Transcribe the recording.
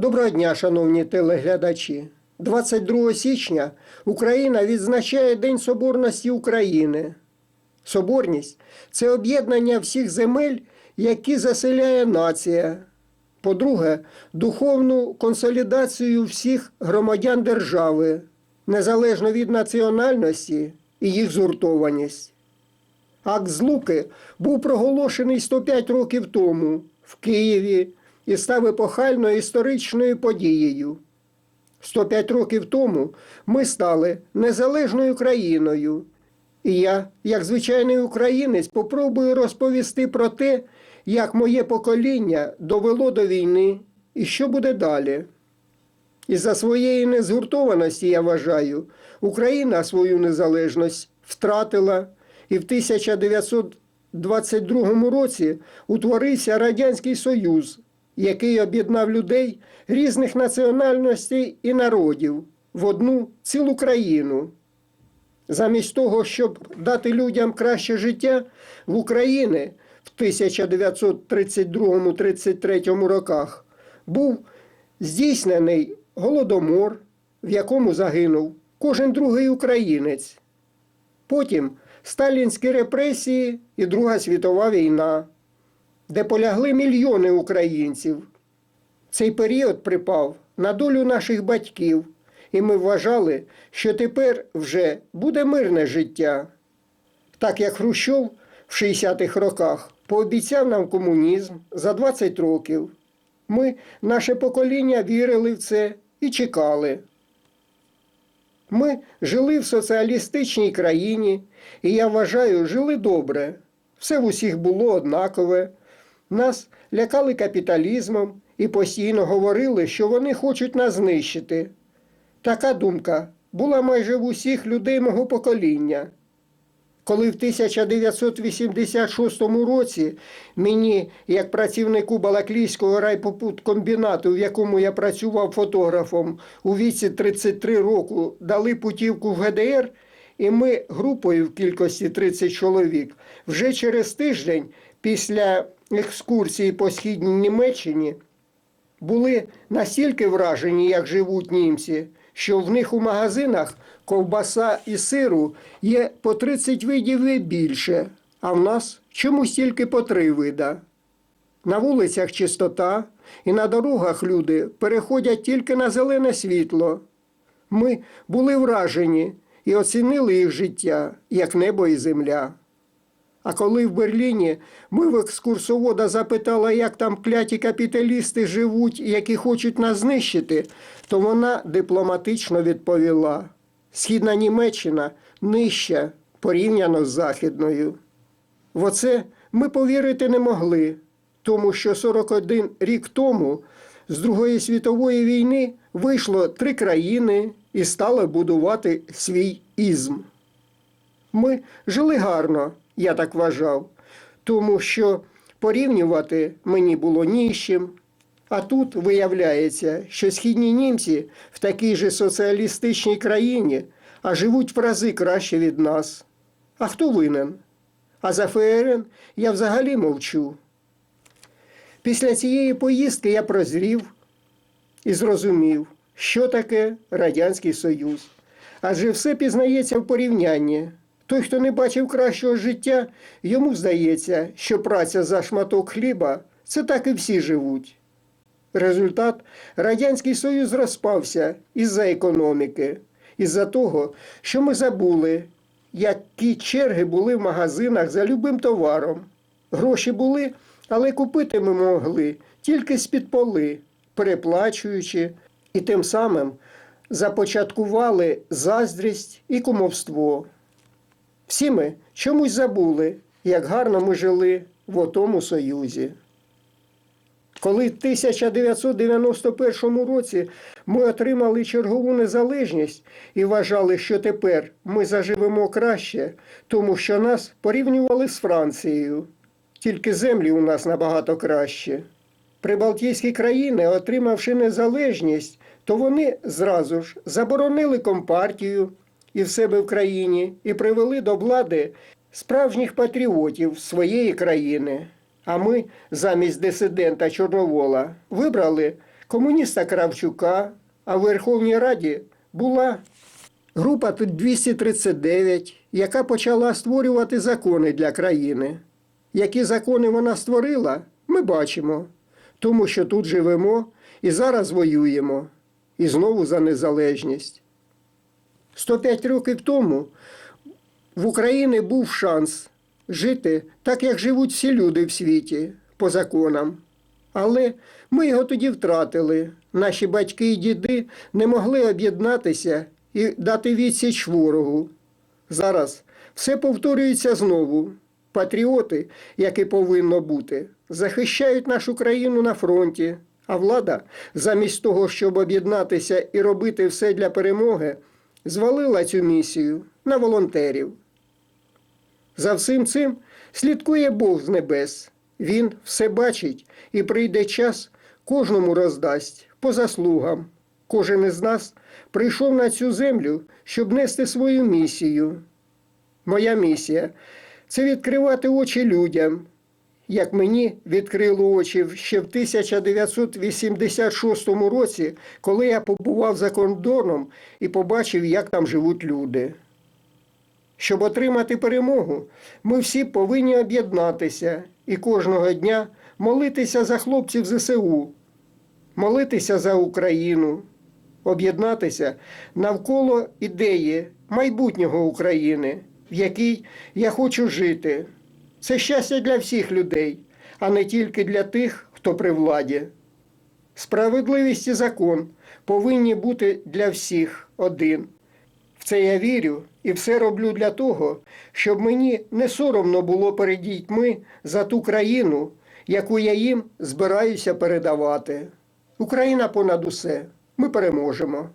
Доброго дня, шановні телеглядачі. 22 січня Україна відзначає День Соборності України. Соборність це об'єднання всіх земель, які заселяє нація. По-друге, духовну консолідацію всіх громадян держави, незалежно від національності і їх згуртованість. Акт Злуки був проголошений 105 років тому в Києві і став епохальною історичною подією. 105 років тому ми стали незалежною країною. І я, як звичайний українець, попробую розповісти про те, як моє покоління довело до війни і що буде далі. Із-за своєї незгуртованості, я вважаю, Україна свою незалежність втратила і в 1922 році утворився Радянський Союз, який об'єднав людей різних національностей і народів в одну цілу країну. Замість того, щоб дати людям краще життя в Україні в 1932-33 роках був здійснений голодомор, в якому загинув кожен другий українець. Потім сталінські репресії і Друга світова війна, де полягли мільйони українців. Цей період припав на долю наших батьків, і ми вважали, що тепер вже буде мирне життя. Так як Хрущов в 60-х роках пообіцяв нам комунізм за 20 років. Ми, наше покоління, вірили в це і чекали. Ми жили в соціалістичній країні, і я вважаю, жили добре. Все в усіх було однакове. Нас лякали капіталізмом і постійно говорили, що вони хочуть нас знищити. Така думка була майже в усіх людей мого покоління. Коли в 1986 році мені, як працівнику Балаклійського райпопуткомбінату, в якому я працював фотографом, у віці 33 року дали путівку в ГДР, і ми групою в кількості 30 чоловік вже через тиждень після екскурсії по східній Німеччині були настільки вражені, як живуть німці, що в них у магазинах ковбаса і сиру є по 30 видів і більше, а в нас чомусь тільки по три вида. На вулицях чистота, і на дорогах люди переходять тільки на зелене світло. Ми були вражені і оцінили їх життя, як небо і земля. А коли в Берліні ми в екскурсовода запитала, як там кляті капіталісти живуть, які хочуть нас знищити, то вона дипломатично відповіла: Східна Німеччина нижча порівняно з Західною. В оце ми повірити не могли, тому що 41 рік тому з Другої світової війни вийшло три країни і стали будувати свій ізм. Ми жили гарно, я так вважав, тому що порівнювати мені було ні з чим. А тут виявляється, що східні німці в такій же соціалістичній країні, а живуть в рази краще від нас. А хто винен? А за ФРН я взагалі мовчу. Після цієї поїздки я прозрів і зрозумів, що таке Радянський Союз. Адже все пізнається в порівнянні. Той, хто не бачив кращого життя, йому здається, що праця за шматок хліба це так і всі живуть. Результат Радянський Союз розпався із-за економіки, із-за того, що ми забули, які черги були в магазинах за любим товаром. Гроші були, але купити ми могли тільки з-під поли, переплачуючи, і тим самим започаткували заздрість і кумовство. Всі ми чомусь забули, як гарно ми жили в отому Союзі. Коли в 1991 році ми отримали чергову незалежність і вважали, що тепер ми заживемо краще, тому що нас порівнювали з Францією. Тільки землі у нас набагато краще. Прибалтійські країни, отримавши незалежність, то вони зразу ж заборонили компартію і в себе в країні і привели до влади справжніх патріотів своєї країни. А ми замість дисидента Чорновола вибрали комуніста Кравчука, а в Верховній Раді була група 239, яка почала створювати закони для країни. Які закони вона створила, ми бачимо, тому що тут живемо і зараз воюємо, і знову за незалежність. 105 років тому в Україні був шанс жити так, як живуть всі люди в світі, по законам. Але ми його тоді втратили. Наші батьки і діди не могли об'єднатися і дати відсіч ворогу. Зараз все повторюється знову. Патріоти, як і повинно бути, захищають нашу країну на фронті, а влада, замість того, щоб об'єднатися і робити все для перемоги, звалила цю місію на волонтерів. За всім цим слідкує Бог з небес. Він все бачить і прийде час, кожному роздасть по заслугам. Кожен із нас прийшов на цю землю, щоб нести свою місію. Моя місія це відкривати очі людям, як мені відкрило очі ще в 1986 році, коли я побував за кордоном і побачив, як там живуть люди. Щоб отримати перемогу, ми всі повинні об'єднатися і кожного дня молитися за хлопців ЗСУ, молитися за Україну, об'єднатися навколо ідеї майбутнього України, в якій я хочу жити. Це щастя для всіх людей, а не тільки для тих, хто при владі. Справедливість і закон повинні бути для всіх один. В це я вірю і все роблю для того, щоб мені не соромно було перед дітьми за ту країну, яку я їм збираюся передавати. Україна понад усе. Ми переможемо.